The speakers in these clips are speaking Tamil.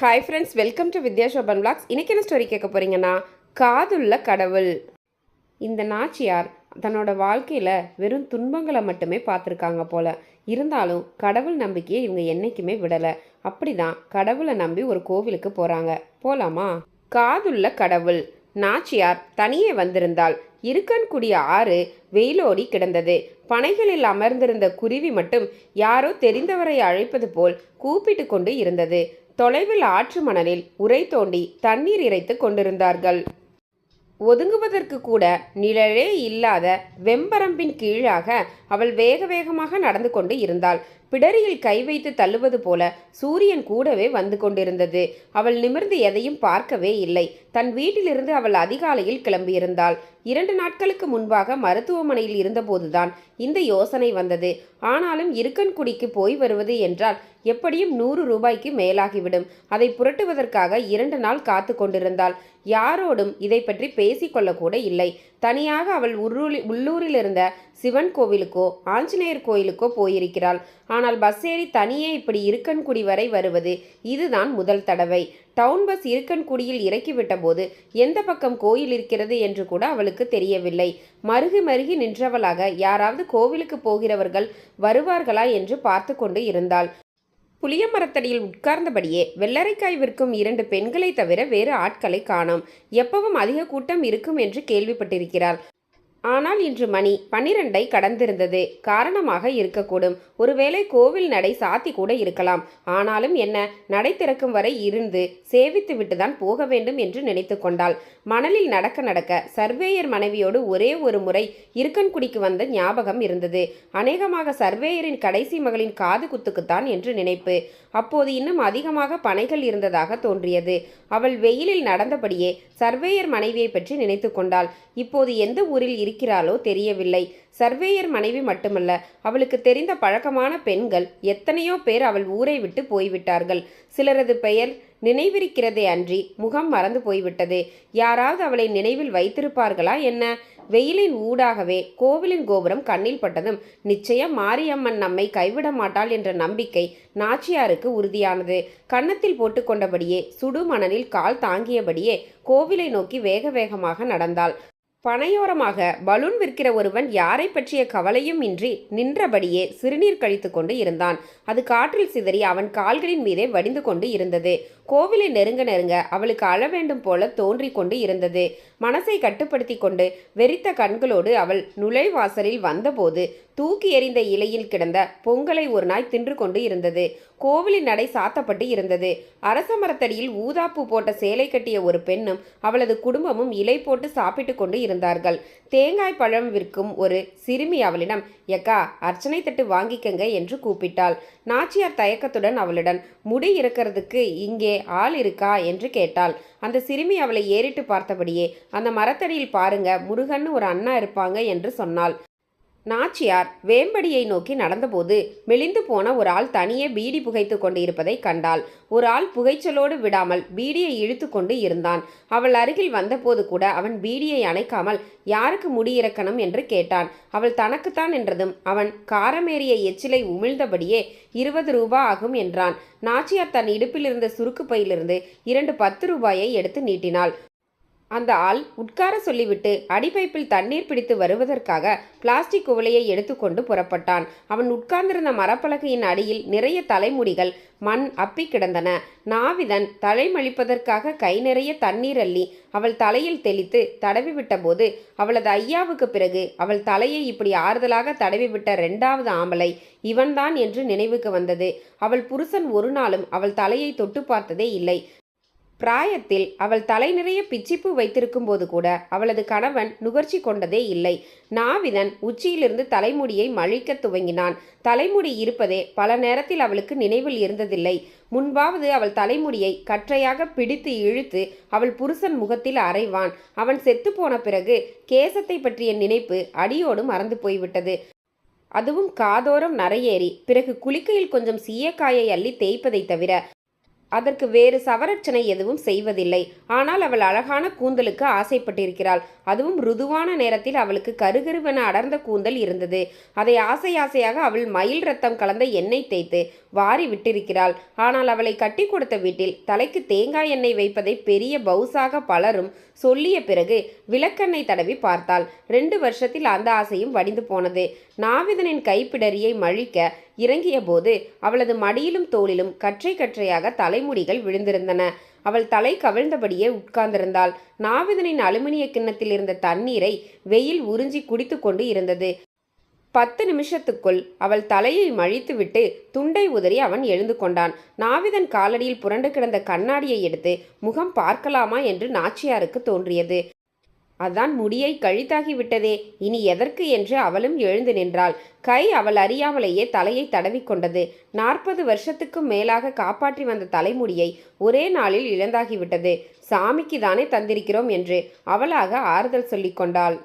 Hi friends welcome to Vidya Shoban vlogs இன்றைக்கி என்ன ஸ்டோரி கேட்க போகிறீங்கன்னா காதுள்ள கடவுள். இந்த நாச்சியார் தன்னோட வாழ்க்கையில் வெறும் துன்பங்களை மட்டுமே பார்த்துருக்காங்க போல. இருந்தாலும் கடவுள் நம்பிக்கையை இவங்க என்றைக்குமே விடலை. அப்படிதான் கடவுளை நம்பி ஒரு கோவிலுக்கு போகிறாங்க போலாமா? காதுள்ள கடவுள். நாச்சியார் தனியே வந்திருந்தாள். இருக்கன்குடி ஆறு வெயிலோடி கிடந்தது. பனைகளில் அமர்ந்திருந்த குருவி மட்டும் யாரோ தெரிந்தவரை அழைப்பது போல் கூப்பிட்டு கொண்டு இருந்தது. தொலைவில் ஆற்று மணலில் உரை தோண்டி தண்ணீர் இறைத்து கொண்டிருந்தார்கள். ஒதுங்குவதற்கு கூட நிழலே இல்லாத வெம்பரம்பின் கீழாக அவள் வேக வேகமாக நடந்து கொண்டு இருந்தாள். பிடரியில் கை வைத்து தள்ளுவது போல சூரியன் கூடவே வந்து கொண்டிருந்தது. அவள் நிமிர்ந்து எதையும் பார்க்கவே இல்லை. தன் வீட்டிலிருந்து அவள் அதிகாலையில் கிளம்பியிருந்தாள். இரண்டு நாட்களுக்கு முன்பாக மருத்துவமனையில் இருந்தபோதுதான் இந்த யோசனை வந்தது. ஆனாலும் இருக்கன்குடிக்கு போய் வருவது என்றால் எப்படியும் நூறு ரூபாய்க்கு மேலாகிவிடும். அதை புரட்டுவதற்காக இரண்டு நாள் காத்து கொண்டிருந்தாள். யாரோடும் இதை பற்றி பேசிக்கொள்ளக்கூட இல்லை. தனியாக அவள் உள்ளூரில் உள்ளூரில் இருந்த சிவன் கோவிலுக்கோ ஆஞ்சநேயர் கோயிலுக்கோ போயிருக்கிறாள். ஆனால் பஸ் ஏறி தனியே இப்படி இருக்கன்குடி வரை வருவது இதுதான் முதல் தடவை. டவுன் பஸ் இருக்கன்குடியில் இறக்கிவிட்ட போது எந்த பக்கம் கோயில் இருக்கிறது என்று கூட அவளுக்கு தெரியவில்லை. மருகி மருகி நின்றவளாக யாராவது கோவிலுக்கு போகிறவர்கள் வருவார்களா என்று பார்த்து கொண்டு இருந்தாள். புளிய மரத்தடியில் உட்கார்ந்தபடியே வெள்ளரைக்காய் விற்கும் இரண்டு பெண்களை தவிர வேறு ஆட்களை காணோம். எப்பவும் அதிக கூட்டம் இருக்கும் என்று கேள்விப்பட்டிருக்கிறாள் ஆனால் இன்று மணி பன்னிரண்டை கடந்திருந்தது. காரணமாக இருக்கக்கூடும். ஒருவேளை கோவில் நடை சாத்தி கூட இருக்கலாம். ஆனாலும் என்ன? நடை திறக்கும் வரை இருந்து சேவித்து விட்டுதான் போக வேண்டும் என்று நினைத்து கொண்டாள். மணலில் நடக்க நடக்க சர்வேயர் மனைவியோடு ஒரே ஒரு முறை இருக்கன்குடிக்கு வந்த ஞாபகம் இருந்தது. அநேகமாக சர்வேயரின் கடைசி மகளின் காது குத்துக்குத்தான் என்று நினைப்பு. அப்போது இன்னும் அதிகமாக பனைகள் இருந்ததாக தோன்றியது. அவள் வெயிலில் நடந்தபடியே சர்வேயர் மனைவியை பற்றி நினைத்து கொண்டாள். இப்போது எந்த ஊரில் இருக்கிறாளோ தெரியவில்லை. சர்வேயர் மனைவி மட்டுமல்ல அவளுக்கு தெரிந்த பழக்கமான பெண்கள் எத்தனையோ பேர் அவள் ஊரை விட்டு போய்விட்டார்கள். சிலரது பெயர் நினைவிருக்கிறதே அன்றி முகம் மறந்து போய்விட்டது. யாராவது அவளை நினைவில் வைத்திருப்பார்களா என்ன? வெயிலின் ஊடாகவே கோவிலின் கோபுரம் கண்ணில் பட்டதும் நிச்சயம் மாரியம்மன் நம்மை கைவிட மாட்டாள் என்ற நம்பிக்கை நாச்சியாருக்கு உறுதியானது. கன்னத்தில் போட்டுக்கொண்டபடியே சுடு மணலில் கால் தாங்கியபடியே கோவிலை நோக்கி வேக வேகமாக நடந்தாள். பனையோரமாக பலூன் விற்கிற ஒருவன் யாரை பற்றிய கவலையும் இன்றி நின்றபடியே சிறுநீர் கழித்து கொண்டு இருந்தான். அது காற்றில் சிதறி அவன் கால்களின் மீதே வடிந்து கொண்டு இருந்தது. கோவிலை நெருங்க நெருங்க அவளுக்கு அழ வேண்டும் போல தோன்றிக் கொண்டு இருந்தது. மனசை கட்டுப்படுத்தி கொண்டு வெறித்த கண்களோடு அவள் நுழைவாசலில் வந்தபோது தூக்கி எறிந்த இலையில் கிடந்த பொங்கலை ஒரு நாய் தின்று கொண்டு இருந்தது. கோவிலின் நடை சாத்தப்பட்டு இருந்தது. அரச மரத்தடியில் ஊதாப்பு போட்ட சேலை கட்டிய ஒரு பெண்ணும் அவளது குடும்பமும் இலை போட்டு சாப்பிட்டு கொண்டு இருந்தார்கள். தேங்காய் பழம் விற்கும் ஒரு சிறுமி அவளிடம் எக்கா அர்ச்சனை தட்டு வாங்கிக்கங்க என்று கூப்பிட்டாள். நாச்சியார் தயக்கத்துடன் அவளுடன் முடி இருக்கிறதுக்கு இங்கே ஆள் இருக்கா என்று கேட்டாள். அந்த சிறுமி அவளை ஏறிட்டு பார்த்தபடியே அந்த மரத்தடியில் பாருங்க முருகன்னு ஒரு அண்ணா இருப்பாங்க என்று சொன்னாள். நாச்சியார் வேம்படியை நோக்கி நடந்தபோது மெலிந்து போன ஒரு ஆள் தனியே பீடி புகைத்து கொண்டு இருப்பதை கண்டாள். ஒரு ஆள் புகைச்சலோடு விடாமல் பீடியை இழுத்து கொண்டு இருந்தான். அவள் அருகில் வந்தபோது கூட அவன் பீடியை அணைக்காமல் யாருக்கு முடியிறக்கணும் என்று கேட்டான். அவள் தனக்குத்தான் என்றதும் அவன் காரமேறிய எச்சிலை உமிழ்ந்தபடியே இருபது ரூபா ஆகும் என்றான். நாச்சியார் தன் இடுப்பிலிருந்த சுருக்கு பையிலிருந்து இரண்டு பத்து ரூபாயை எடுத்து நீட்டினாள். அந்த ஆள் உட்கார சொல்லிவிட்டு அடிபைப்பில் தண்ணீர் பிடித்து வருவதற்காக பிளாஸ்டிக் குவளையை எடுத்துக்கொண்டு புறப்பட்டான். அவன் உட்கார்ந்திருந்த மரப்பலகையின் அடியில் நிறைய தலைமுடிகள் மண் அப்பி கிடந்தன. நாவிதன் தலைமழிப்பதற்காக கை நிறைய தண்ணீர் அள்ளி அவள் தலையில் தெளித்து தடவி விட்டபோது அவளது ஐயாவுக்கு பிறகு அவள் தலையை இப்படி ஆறுதலாக தடவி விட்ட ரெண்டாவது ஆம்பளை இவன்தான் என்று நினைவுக்கு வந்தது. அவள் புருஷன் ஒரு நாளும் அவள் தலையை தொட்டு பார்த்ததே இல்லை. பிராயத்தில் அவள் தலை நிறைய பிச்சிப்பு வைத்திருக்கும் போது கூட அவளது கணவன் நுகர்ச்சி கொண்டதே இல்லை. நாவிதன் உச்சியிலிருந்து தலைமுடியை மழிக்க துவங்கினான். தலைமுடி இருப்பதே பல நேரத்தில் அவளுக்கு நினைவில் இருந்ததில்லை. முன்பாவது அவள் தலைமுடியை கற்றையாக பிடித்து இழுத்து அவள் புருஷன் முகத்தில் அரைவான். அவன் செத்துப்போன பிறகு கேசத்தை பற்றிய நினைப்பு அடியோடு மறந்து போய்விட்டது. அதுவும் காதோரம் நரையேறி பிறகு குளிக்கையில் கொஞ்சம் சீயக்காயை அள்ளி தேய்ப்பதை தவிர அதற்கு வேறு சவரட்சணை எதுவும் செய்வதில்லை. ஆனால் அவள் அழகான கூந்தலுக்கு ஆசைப்பட்டிருக்கிறாள். அதுவும் ருதுவான நேரத்தில் அவளுக்கு கருகருவென அடர்ந்த கூந்தல் இருந்தது. அதை ஆசை ஆசையாக அவள் மயில் ரத்தம் கலந்த எண்ணெய் தேய்த்து வாரி விட்டிருக்கிறாள். ஆனால் அவளை கட்டி கொடுத்த வீட்டில் தலைக்கு தேங்காய் எண்ணெய் வைப்பதை பெரிய பவுசாக பலரும் சொல்லிய பிறகு விளக்கெண்ணெய் தடவி பார்த்தாள். ரெண்டு வருஷத்தில் அந்த ஆசையும் வடிந்து போனது. நாவிதனின் கைப்பிடரியை மழிக்க இறங்கிய போது அவளது மடியிலும் தோளிலும் கற்றை கற்றையாக தலைமுடிகள் விழுந்திருந்தன. அவள் தலை கவிழ்ந்தபடியே உட்கார்ந்திருந்தாள். நாவிதனின் அலுமினிய கிண்ணத்தில் இருந்த தண்ணீரை வெயில் உறிஞ்சி குடித்து கொண்டு இருந்தது. பத்து நிமிஷத்துக்குள் அவள் தலையை மழித்துவிட்டு துண்டை உதறி அவன் எழுந்து கொண்டான். நாவிதன் காலடியில் புரண்டு கிடந்த கண்ணாடியை எடுத்து முகம் பார்க்கலாமா? என்று நாச்சியாருக்கு தோன்றியது. அதான் முடியை கழித்தாகிவிட்டதே இனி எதற்கு? என்று அவளும் எழுந்து நின்றாள். கை அவள் அறியாமலேயே தலையை தடவிக்கொண்டது நாற்பது வருஷத்துக்கும் மேலாக காப்பாற்றி வந்த தலைமுடியை ஒரே நாளில் இழந்தாகிவிட்டது சாமிக்கு தானே தந்திருக்கிறோம் என்று அவளாக ஆறுதல் சொல்லிக்கொண்டாள்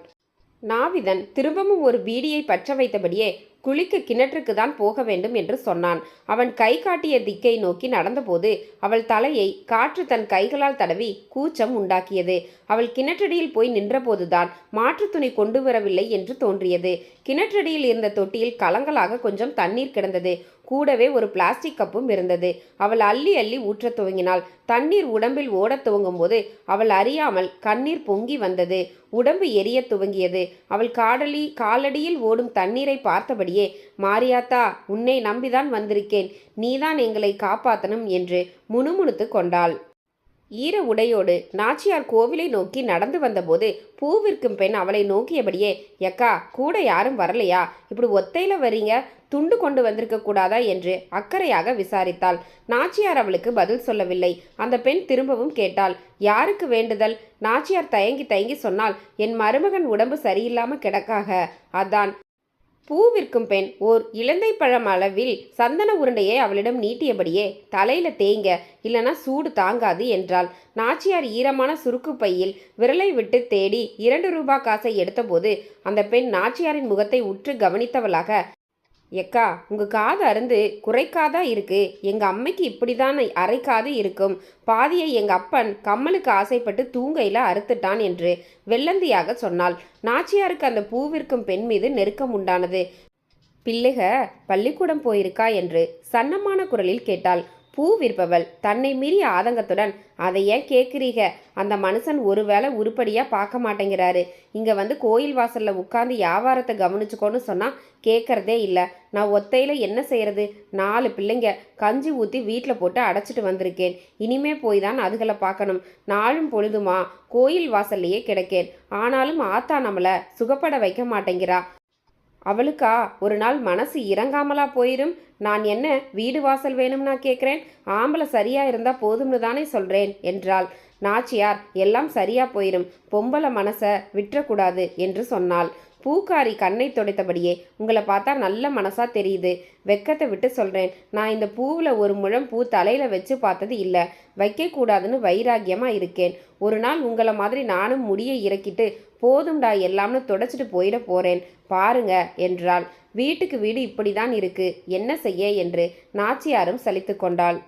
நாவிதன் திரும்பவும் ஒரு பீடியை பற்ற வைத்தபடியே குழிக்கு கிணற்றுக்கு தான் போக வேண்டும் என்று சொன்னான். அவன் கை காட்டிய திக்கை நோக்கி நடந்தபோது அவள் தலையை காற்று தன் கைகளால் தடவி கூச்சம் உண்டாக்கியது. அவள் கிணற்றடியில் போய் நின்றபோதுதான் மாற்று துணி கொண்டு வரவில்லை என்று தோன்றியது. கிணற்றடியில் இருந்த தொட்டியில் கலங்களாக கொஞ்சம் தண்ணீர் கிடந்தது. கூடவே ஒரு பிளாஸ்டிக் கப்பும் இருந்தது. அவள் அள்ளி அள்ளி ஊற்றத் துவங்கினாள். தண்ணீர் உடம்பில் ஓடத் துவங்கும் போது அவள் அறியாமல் கண்ணீர் பொங்கி வந்தது. உடம்பு எரிய துவங்கியது. அவள் காடலி காலடியில் ஓடும் தண்ணீரை பார்த்தபடியே மாரியாத்தா உன்னை நம்பிதான் வந்திருக்கேன். நீதான் எங்களை காப்பாற்றணும் என்று முணுமுணுத்து கொண்டாள். ஈர உடையோடு நாச்சியார் கோவிலை நோக்கி நடந்து வந்தபோது பூ விற்கும் பெண் அவளை நோக்கியபடியே எக்கா கூட யாரும் வரலையா? இப்படி ஒத்தையில வரீங்க துண்டு கொண்டு வந்திருக்க கூடாதா? என்று அக்கறையாக விசாரித்தாள். நாச்சியார் அவளுக்கு பதில் சொல்லவில்லை. அந்த பெண் திரும்பவும் கேட்டாள் யாருக்கு வேண்டுதல்? நாச்சியார் தயங்கி தயங்கி சொன்னால் என் மருமகன் உடம்பு சரியில்லாம கிடக்காக. அதான் பூ விற்கும் பெண் ஓர் இலந்தை பழம் அளவில் சந்தன உருண்டையை அவளிடம் நீட்டியபடியே தலையில தேய்ங்க இல்லனா சூடு தாங்காது என்றாள். நாச்சியார் ஈரமான சுருக்கு பையில் விரலை விட்டு தேடி இரண்டு ரூபாய் காசை எடுத்தபோது அந்த பெண் நாச்சியாரின் முகத்தை உற்று கவனித்தவளாக எக்கா உங்கள் காது அருந்து குறைக்காதா இருக்கு? எங்கள் அம்மைக்கு இப்படிதான் அரைக்காது இருக்கும். பாதியை எங்கள் அப்பன் கம்மலுக்கு ஆசைப்பட்டு தூங்கையில் அறுத்துட்டான் என்று வெள்ளந்தியாக சொன்னாள். நாச்சியாருக்கு அந்த பூவிற்கும் பெண் மீது நெருக்கம் உண்டானது. பிள்ளைக பள்ளிக்கூடம் போயிருக்கா என்று சன்னமான குரலில் கேட்டாள். பூ விற்பவள். தன்னை மீறிய ஆதங்கத்துடன் அதை ஏன் கேட்குறீங்க அந்த மனுஷன் ஒருவேளை உருப்படியாக பார்க்க மாட்டேங்கிறாரு. இங்கே வந்து கோயில் வாசலில் உட்காந்து வியாபாரத்தை கவனிச்சுக்கோன்னு சொன்னால் கேட்குறதே இல்லை. நான் ஒத்தையில் என்ன செய்கிறது நாலு பிள்ளைங்க கஞ்சி ஊற்றி வீட்டில் போட்டு அடைச்சிட்டு வந்திருக்கேன். இனிமே போய் தான் அதுகளை பார்க்கணும். நாளும் பொழுதுமா கோயில் வாசல்லையே கிடக்கேன். ஆனாலும் ஆத்தா நம்மளை சுகப்பட வைக்க மாட்டேங்கிறா. அவளுக்கா ஒரு நாள் மனசு இறங்காமலா போயிரும்? நான் என்ன வீடு வாசல் வேணும்னா கேட்குறேன் ஆம்பளை சரியா இருந்தா போதும்னு தானே சொல்றேன் என்றாள். நாச்சியார் எல்லாம் சரியா போயிடும் பொம்பளை மனசை விற்றக்கூடாது என்று சொன்னாள். பூக்காரி கண்ணை துடைத்தபடியே உங்களை பார்த்தா நல்ல மனசா தெரியுது. வெக்கத்தை விட்டு சொல்கிறேன் நான் இந்த பூவில் ஒரு முழம் பூ தலையில் வச்சு பார்த்தது இல்லை. வைக்கக்கூடாதுன்னு வைராக்கியமாக இருக்கேன். ஒரு நாள் உங்களை மாதிரி நானும் முடியை இறக்கிட்டு போதும்டா எல்லாம்னு தொடச்சிட்டு போயிட போகிறேன் பாருங்க என்றாள். வீட்டுக்கு வீடு இப்படிதான் இருக்கு. என்ன செய்ய? என்று நாச்சியாரும் சலித்து கொண்டாள்.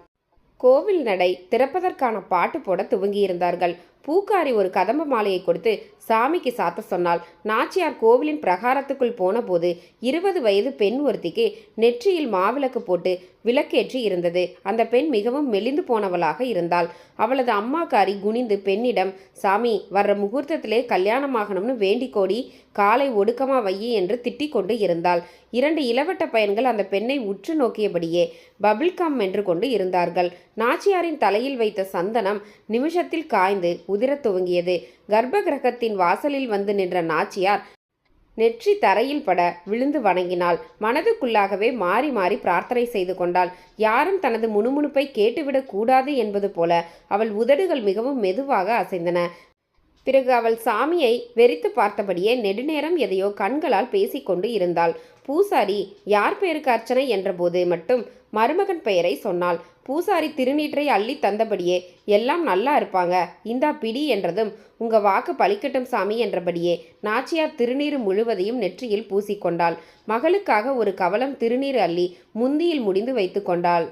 கோவில் நடை திறப்பதற்கான பாட்டு போட துவங்கியிருந்தார்கள். பூக்காரி ஒரு கதம்ப மாலையை கொடுத்து சாமிக்கு சாத்த சொன்னால் நாச்சியார் கோவிலின் பிரகாரத்துக்குள் போனபோது இருபது வயது பெண் ஒருத்திக்கு நெற்றியில் மாவிளக்கு போட்டு விளக்கேற்றி இருந்தது. அந்த பெண் மிகவும் மெலிந்து போனவளாக இருந்தாள். அவளது அம்மாக்காரி குனிந்து பெண்ணிடம் சாமி வர்ற முகூர்த்தத்திலே கல்யாணமாகணும்னு வேண்டிக்கோடி காலை ஒடுக்கமா வையி என்று திட்டிக் கொண்டு இருந்தாள். இரண்டு இளவட்ட பையன்கள் அந்த பெண்ணை உற்று நோக்கியபடியே பபிள்கம் என்று கொண்டு இருந்தார்கள். நாச்சியாரின் தலையில் வைத்த சந்தனம் நிமிஷத்தில் காய்ந்து உதிரத் துவங்கியது. கர்ப்ப கிரகத்தின் வாசலில் வந்து நின்ற நாச்சியார் நெற்றி தரையில் பட விழுந்து வணங்கினாள். மனதுக்குள்ளாகவே மாறி மாறி பிரார்த்தனை செய்து கொண்டாள். யாரும் தனது முணுமுணுப்பை கேட்டுவிடக் கூடாது என்பது போல அவள் உதடுகள் மிகவும் மெதுவாக அசைந்தன. பிறகு அவள் சாமியை வெறித்து பார்த்தபடியே நெடுநேரம் எதையோ கண்களால் பேசிக்கொண்டு இருந்தாள். பூசாரி யார் பெயருக்கு அர்ச்சனை? என்றபோது மட்டும் மருமகன் பெயரை சொன்னாள். பூசாரி திருநீற்றை அள்ளி தந்தபடியே எல்லாம் நல்லா இருப்பாங்க. இந்தா பிடி என்றதும் உங்க வாக்கு பலிக்கட்டும் சாமி என்றபடியே நாச்சியார் திருநீர் முழுவதையும் நெற்றியில் பூசிக்கொண்டாள் மகளுக்காக ஒரு கவலம் திருநீர் அள்ளி முந்தியில் முடிந்து வைத்து கொண்டாள்.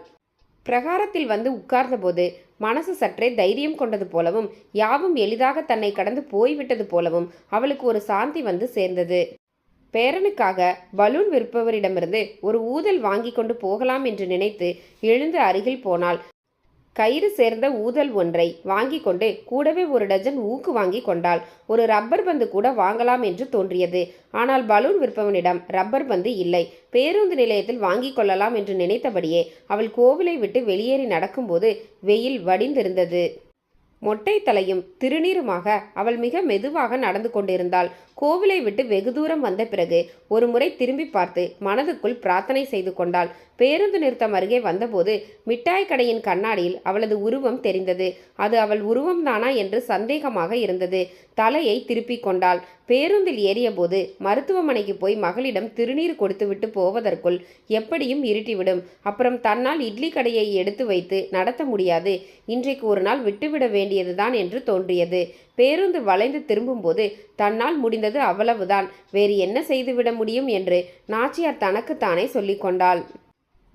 பிரகாரத்தில் வந்து உட்கார்ந்தபோது மனசு சற்றே தைரியம் கொண்டது போலவும் யாவும் எளிதாக தன்னை கடந்து போய்விட்டது போலவும் அவளுக்கு ஒரு சாந்தி வந்து சேர்ந்தது. பேரனுக்காக பலூன் விற்பவரிடமிருந்து ஒரு ஊதல் வாங்கி கொண்டு போகலாம் என்று நினைத்து எழுந்து அருகில் போனாள். கயிறு சேர்ந்த ஊதல் ஒன்றை வாங்கி கொண்டு கூடவே ஒரு டஜன் ஊக்கு வாங்கி கொண்டாள். ஒரு ரப்பர் பந்து கூட வாங்கலாம் என்று தோன்றியது. ஆனால் பலூன் விற்பவனிடம் ரப்பர் பந்து இல்லை. பேருந்து நிலையத்தில் வாங்கி கொள்ளலாம் என்று நினைத்தபடியே அவள் கோவிலை விட்டு வெளியேறி நடக்கும்போது வெயில் வடிந்திருந்தது. மொட்டை தலையும் திருநீருமாக அவள் மிக மெதுவாக நடந்து கொண்டிருந்தாள். கோவிலை விட்டு வெகு தூரம் வந்த பிறகு ஒரு முறை திரும்பி பார்த்து மனதுக்குள் பிரார்த்தனை செய்து கொண்டாள். பேருந்து நிறுத்தம் அருகே வந்தபோது மிட்டாய் கடையின் கண்ணாடியில் அவளது உருவம் தெரிந்தது. அது அவள் உருவம்தானா என்று சந்தேகமாக இருந்தது. தலையை திருப்பிக் கொண்டாள். பேருந்தில் ஏறியபோது மருத்துவமனைக்கு போய் மகளிடம் திருநீர் கொடுத்துவிட்டு போவதற்குள் எப்படியும் இருட்டிவிடும். அப்புறம் தன்னால் இட்லி கடையை எடுத்து வைத்து நடத்த முடியாது. இன்றைக்கு ஒரு நாள் விட்டுவிட வேண்டியதுதான் என்று தோன்றியது. பேருந்து வளைந்து திரும்பும்போது தன்னால் முடிந்தது அவ்வளவுதான். வேறு என்ன செய்துவிட முடியும் என்று நாச்சியார் தனக்குத்தானே சொல்லிக்கொண்டாள்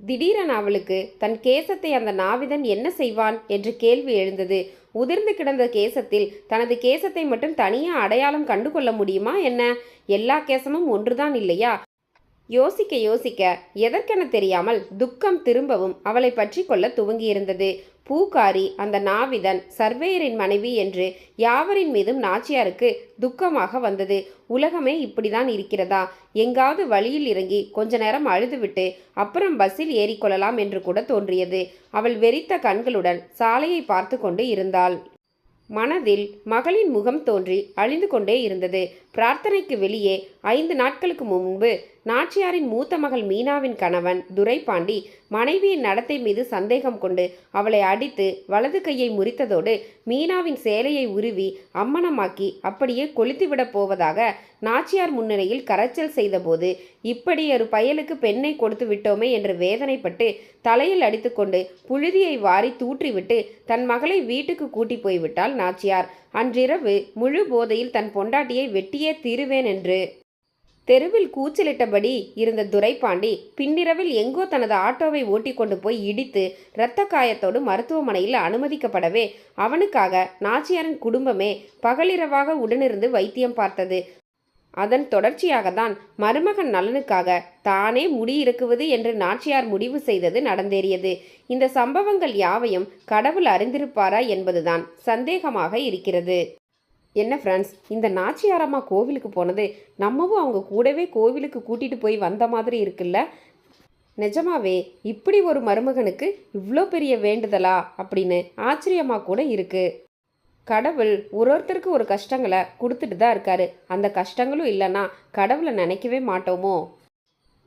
திடீரென அவளுக்கு தன் கேசத்தை அந்த நாவிதன் என்ன செய்வான்? என்று கேள்வி எழுந்தது. உதிர்ந்து கிடந்த கேசத்தில் தனது கேசத்தை மட்டும் தனியாக அடையாளம் கண்டு கொள்ள முடியுமா என்ன? எல்லா கேசமும் ஒன்றுதான் இல்லையா? யோசிக்க யோசிக்க எதற்கென தெரியாமல் துக்கம் திரும்பவும் அவளை பற்றி கொள்ள துவங்கியிருந்தது. பூக்காரி அந்த நாவிதன் சர்வேயரின் மனைவி என்று யாவரின் மீதும் நாச்சியாருக்கு துக்கமாக வந்தது. உலகமே இப்படிதான் இருக்கிறதா? எங்காவது வழியில் இறங்கி கொஞ்ச நேரம் அழுதுவிட்டு அப்புறம் பஸ்ஸில் ஏறிக்கொள்ளலாம் என்று கூட தோன்றியது. அவள் வெறித்த கண்களுடன் சாலையை பார்த்து கொண்டு இருந்தாள். மனதில் மகளின் முகம் தோன்றி அழிந்து கொண்டே இருந்தது. பிரார்த்தனைக்கு வெளியே ஐந்து நாட்களுக்கு முன்பு நாச்சியாரின் மூத்த மகள் மீனாவின் கணவன் துரைபாண்டி மனைவியின் நடத்தை மீது சந்தேகம் கொண்டு அவளை அடித்து வலது கையை முறித்ததோடு மீனாவின் சேலையை உருவி அம்மனமாக்கி அப்படியே கொளுத்திவிடப் போவதாக நாச்சியார் முன்னிலையில் கரைச்சல் செய்தபோது இப்படி ஒரு பயலுக்கு பெண்ணை கொடுத்து விட்டோமே என்று வேதனைப்பட்டு தலையில் அடித்துக்கொண்டு புழுதியை வாரி தூற்றிவிட்டு தன் மகளை வீட்டுக்கு கூட்டி போய்விட்டாள் நாச்சியார். அன்றிரவு முழு போதையில் தன் பொண்டாட்டியை வெட்டியே தீருவேன் என்று தெருவில் கூச்சலிட்டபடி இருந்த துரைபாண்டி பின்னிரவில் எங்கோ தனது ஆட்டோவை ஓட்டி கொண்டு போய் இடித்து இரத்த காயத்தோடு மருத்துவமனையில் அனுமதிக்கப்படவே அவனுக்காக நாச்சியாரின் குடும்பமே பகலிரவாக உடனிருந்து வைத்தியம் பார்த்தது. அதன் தொடர்ச்சியாகத்தான் மருமகன் நலனுக்காக தானே முடியிருக்குவது என்று நாச்சியார் முடிவு செய்தது நடந்தேறியது. இந்த சம்பவங்கள் யாவையும் கடவுள் அறிந்திருப்பாரா என்பதுதான் சந்தேகமாக இருக்கிறது. என்ன ஃப்ரெண்ட்ஸ் இந்த நாச்சியாரம்மா கோவிலுக்கு போனது நம்மவும் அவங்க கூடவே கோவிலுக்கு கூட்டிகிட்டு போய் வந்த மாதிரி இருக்குல்ல? நிஜமாவே இப்படி ஒரு மருமகனுக்கு இவ்வளோ பெரிய வேண்டுதலா? அப்படின்னு ஆச்சரியமாக கூட இருக்குது கடவுள் ஒரு ஒருத்தருக்கு ஒரு கஷ்டங்களை கொடுத்துட்டு தான் இருக்காரு. அந்த கஷ்டங்களும் இல்லைன்னா கடவுளை நினைக்கவே மாட்டோமோ?